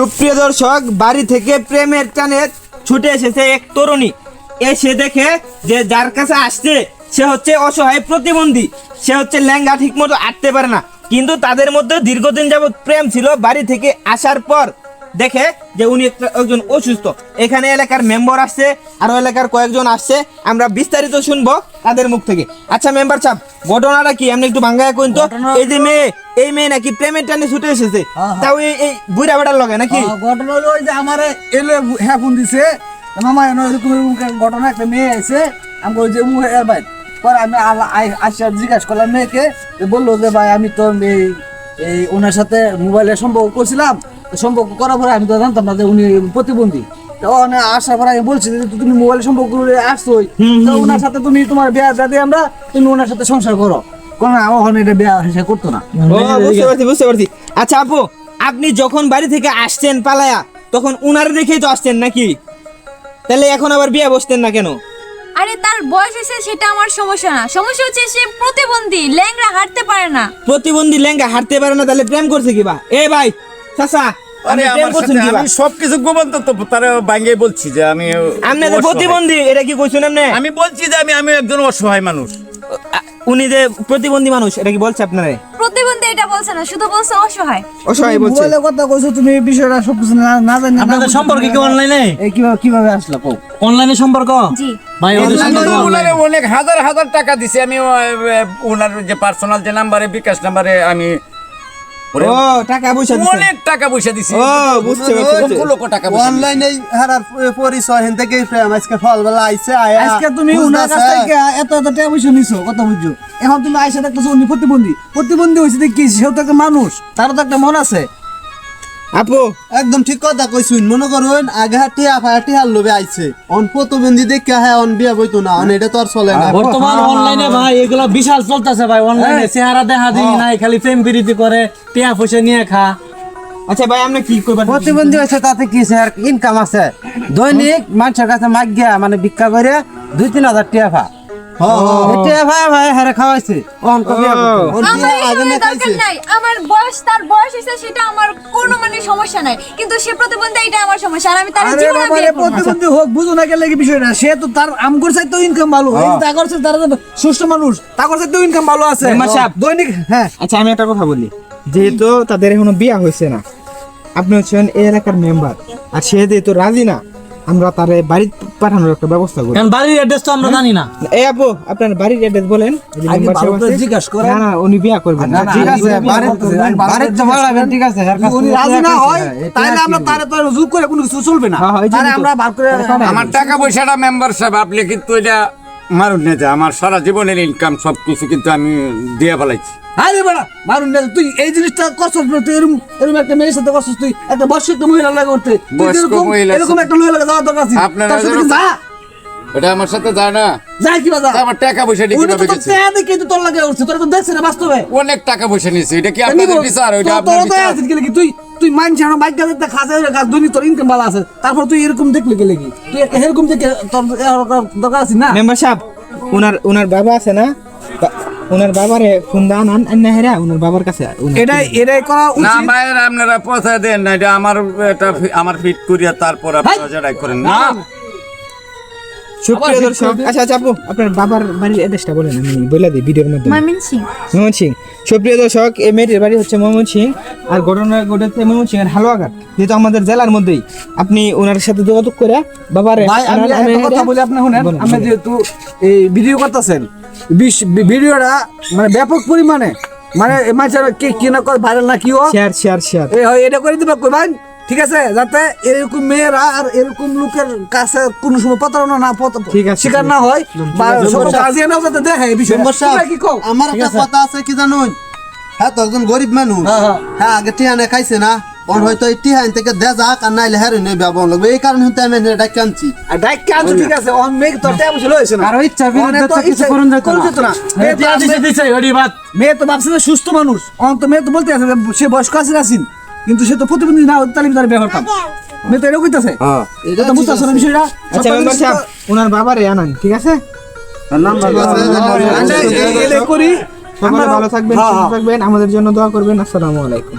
সুপ্রিয় দর্শক, বাড়ি থেকে প্রেমের টানে ছুটে এসেছে এক তরুণী। এসে দেখে যে যার কাছে আসছে, সে হচ্ছে অসহায় প্রতিবন্ধী। সে হচ্ছে ল্যাঙ্গা ঠিকমতো আটতে পারে না। কিন্তু তাদের মধ্যে দীর্ঘদিন যাবৎ প্রেম ছিল, বাড়ি থেকে আসার পর দেখে যে উনি একটা- একজন অসুস্থ। এখানে এলাকার মেম্বার আসছে আরও এলাকার কয়েকজন আসছে। আমরা বিস্তারিত শুনব তাদের মুখ থেকে। আচ্ছা মেম্বার সাহেব ঘটনাটা কি? আপনি একটু ভাঙ্গায় কইন তো। এই যে মেয়ে এই মেয়ে নাকি প্রেমের টানে ছুটে এসেছে। তাও এই এই বুড়া বেড়ার লগে নাকি? ঘটনা হলো ওই যে আমারে এলে হ্যাঁ ফোন দিছে। মামা এরকম এরকম ঘটনা একটা মেয়ে আছে আমি ওই যে মুহে এর ভাই। পরে আমি আলা- আই- আসা জিজ্ঞাসা করলাম মেয়েকে। তো বলল যে ভাই আমি তো এই ওনার সাথে মোবাইলে সম্পর্ক করছিলাম। সম্পর্ক করার পরে আমি তো জানতাম না যে উনি প্রতিবন্ধী। তো আসার পরে আমি বলছি যে তুমি মোবাইলে সম্পর্ক করে আসছোই। তো ওনার সাথে তুমি তোমার বিয়া দাদি আমরা তুমি ওনার সাথে সংসার করো। কোন না এটা বিয়া সে করতো না। বুঝতে পারছি বুঝতে পারছি। আচ্ছা আপু আপনি যখন বাড়ি থেকে আসছেন পালায়া তখন উনার রেখেই তো আসছেন নাকি? তাহলে এখন আবার বিয়ে বসতেন না কেন? আরে তার বয়স হয়েছে সেটা আমার সমস্যা না। সমস্যা হচ্ছে সে প্রতিবন্ধী ল্যাংড়া হাঁটতে পারে না। প্রতিবন্ধী লেঙ্গা হাঁটতে পারে না তাহলে প্রেম করছে কিবা এ ভাই চাচা আরে প্রেম আমার করছেন সাথে কিবা আমি সবকিছু গোবন্ত তো তারা বাঙ্গে বলছি যে আমি আপনি প্রতিবন্ধী এটা কি কইছেন আপনি আমি বলছি যে আমি আমি একজন অসহায় মানুষ। উনি যে প্রতিবন্ধী মানুষ এটা কি বলছে আপনারে? প্রতিবন্ধী এটা বলছে না শুধু বলছে অসহায়। অসহায় বলছে। মোবাইলে কথা কইছো তুমি এই বিষয়টা সব কিছু না না জানি আপনাদের বুঝতে সম্পর্কে কি অনলাইনে এই কীভাবে কীভাবে আসলা কও? অনলাইনে সম্পর্ক? জি। ভাই ওনারে অনেক হাজার হাজার টাকা দিছি। আমি ওনার যে পার্সোনাল যে নাম্বারে বিকাশ নাম্বারে আমি ও টাকা পয়সা দিছে। অনেক টাকা পয়সা দিছি। ও বুঝতে পারছি। বুঝতে লক্ষ লক্ষ টাকা পয়সা অনলাইনে হারার পরিচয় হেন থেকে প্রেম। আজকে ফলবেলা আইছে আয়া আজকে তুমি উনার কাছ থেকে এত এত টাকা পয়সা নিছো কথা বুঝছ? এখন তুমি আইসা দেখতেছো উনি প্রতিবন্ধী। প্রতিবন্ধী হইছে দেখি কি সেও তো একটা মানুষ তারও তো একটা মন আছে। আপু। একদম ঠিক কথা কইছুন মনে করুন আগে হাটি হাটি হাল লোবে আইছে। অন প্রতিবন্ধী দেখে হ্যাঁ অন বিয়া বইতো না অন এটা তো আর চলে না। বর্তমান অনলাইনে ভাই এগুলো বিশাল চলতেছে ভাই অনলাইনে চেহারা দেখা দিই নাই খালি প্রেম প্রীতি করে টিয়া পয়সা নিয়ে খা। আচ্ছা ভাই আপনি কি করবেন? প্রতিবন্ধী হয়েছে তাতে কি স্যার ইনকাম আছে। দৈনিক মানুষের কাছে মাগ গিয়া মানে ভিক্ষা করে দুই তিন হাজার টিয়া ফা টিয়া ভাই ভাই হারে খাওয়াইছে। অন কবি আমার বয়স তার বয়স সেটা আমার কোনো সমস্যা নাই। কিন্তু সে প্রতিবন্ধী এটা আমার সমস্যা আর আমি তার জীবন না। প্রতিবন্ধী হোক বুঝো না কেলে কি বিষয়টা সে তো তার আম করছে তো ইনকাম ভালো। এই তা করছে তার সুস্থ মানুষ। তা করছে তো ইনকাম ভালো আছে। দৈনিক হ্যাঁ। আচ্ছা আমি একটা কথা বলি। যেহেতু তাদের এখনও বিয়া হয়েছে না আপনি হচ্ছেন এই এলাকার মেম্বার আর সে যেহেতু রাজি না আমরা তারে বাড়ি পাঠানোর একটা ব্যবস্থা করি। কারণ বাড়ির অ্যাড্রেস তো আমরা জানি না। এই আপু আপনার বাড়ির অ্যাড্রেস বলেন। করে জিজ্ঞাসা করেন। না না উনি বিয়া করবেন না, ঠিক আছে বাড়ির তো ভাড়াবেন ঠিক আছে উনি রাজি না হয় তাহলে আমরা তারে তো রুজু করে কোনো কিছু চলবে না। হ্যাঁ, হ্যাঁ। আমরা বার করে আমার টাকা পয়সাটা মেম্বার সাহেব আপনি কিন্তু এটা মারুন না যে আমার সারা জীবনের ইনকাম সব কিছু কিন্তু আমি দিয়ে ফেলাইছি। আরে বেড়া মারুন না তুই এই জিনিসটা করছস না তুই এরকম এরকম একটা মেয়ের সাথে করছস তুই একটা বয়স্ক মহিলা লাগে করতে এরকম মহিলা একটা মহিলা লাগে যাওয়া দরকার আছে। আপনারা যা? এটা আমার সাথে যায় না। যাই কি বাজা আমার টাকা পয়সা উনি কীভাবে গেছে? চেহারা দেখে তো তোর লাগে উঠছে তোরা তো দেখছিস না বাস্তবে। অনেক টাকা পয়সা নিয়েছে এটা কি। আপনাদের বিচার? তোরা তো বিচার। তুই তুই মানছি না বাইক গাড়িতে খাসে গাছ দুই তোর ইনকাম ভালো আছে। তারপর তুই এরকম দেখলি গেলে কি? তুই এরকম দেখে তোর দরকার আছে না? মেম্বার সাহেব ওনার ওনার বাবা আছে না? ওনার উনার বাবারে ফোন দান আন না হেরা উনার বাবার কাছে এটা এটাই করা উচিত না ভাই ভাইয়ের আপনারা পয়সা দেন না এটা আমার এটা আমার ফিট করিয়া তারপর আপনারা করেন। না। সুপ্রিয় দর্শক আচ্ছা আচ্ছা আপু আপনার বাবার বাড়ির অ্যাড্রেসটা বলেন আমি বলে দিই ভিডিওর মাধ্যমে। ময়মনসিং। মোহাম্মদ সিং সুপ্রিয় দর্শক এই মেয়েটির বাড়ি হচ্ছে মোহাম্মদ সিং আর ঘটনা ঘটেছে মোহাম্মদ সিং এর হালুয়াঘাট যেহেতু আমাদের জেলার মধ্যেই। আপনি ওনার সাথে যোগাযোগ করে বাবারে আমি কথা বলি আপনি শুনেন বলেন, আপনি যেহেতু এই ভিডিও করতেছেন ভিডিওটা মানে ব্যাপক পরিমাণে মানে কে কি না করে ভাইরাল না কি ও শেয়ার শেয়ার শেয়ার হয় এটা করে দিবা কই ভাই? ঠিক আছে? যাতে এরকম মেয়েরা আর এরকম লোকের কাছে কোনো সময় প্রতারণা না শিকার না হয় বা সকল যাতে দেখে এই কি কও? আমার একটা কথা আছে কি জানুন? হ্যাঁ তো একজন গরিব মানুষ। হ্যাঁ, হ্যাঁ। হ্যাঁ আগে খাইছে না অন হয়তো এই টিহান থেকে দে যাক আর নাইলে হেরোইন ব্যবহার লাগবে এই কারণে হতে আমি আর কে আনছো ঠিক আছে। অন মেয়ে তো টাইম ছিল হইছে না। আর ইচ্ছা বিরুদ্ধে তো কিছু করুন যেত না। যেত না। মেয়ে তো ভাবছে সুস্থ মানুষ। অন তো মেয়ে তো বলতে আছে সে বয়স্ক আছে আসিন কিন্তু সে তো প্রতিবন্ধী না তালিম তাহলে তার ব্যবহার পাবে আমি তো এরকম কইতাছে। এটা তো বুঝতাছ না বিষয়টা। আচ্ছা মেম্বার সাহেব ওনার বাবারে আনান ঠিক আছে? এই করি। ভালো থাকবেন হ্যাঁ, সুস্থ হ্যাঁ। থাকবেন। আমাদের জন্য দোয়া করবেন। আসসালামু আলাইকুম।